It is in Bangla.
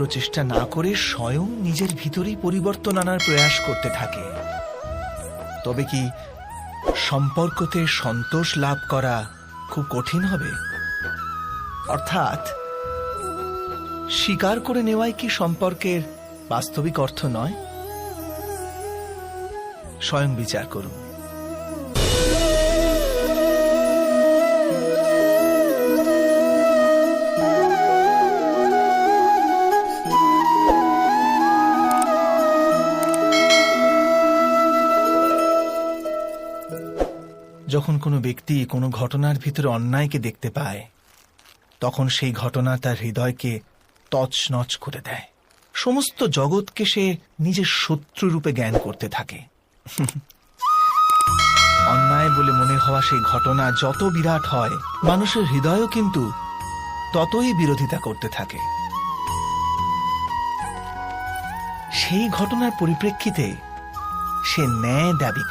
প্রচেষ্টা না করে স্বয়ং নিজের ভিতরেই পরিবর্তন আনার প্রয়াস করতে থাকে। তবে কি সম্পর্কতে সন্তোষ লাভ করা খুব কঠিন হবে? অর্থাৎ, স্বীকার করে নেওয়াই কি সম্পর্কের বাস্তবিক অর্থ নয়? স্বয়ং বিচার করুন। যখন কোনো ব্যক্তি কোনো ঘটনার ভিতরে অন্যায়কে দেখতে পায়, তখন সেই ঘটনা তার হৃদয়কে তছনছ করে দেয়। সমস্ত জগৎকে সে নিজের শত্রু রূপে জ্ঞান করতে থাকে। অন্যায় বলে মনে হওয়া সেই ঘটনা যত বিরাট হয়, মানুষের হৃদয়ও কিন্তু ততই বিরোধিতা করতে থাকে। সেই ঘটনার পরিপ্রেক্ষিতে সে ন্যায় দাবি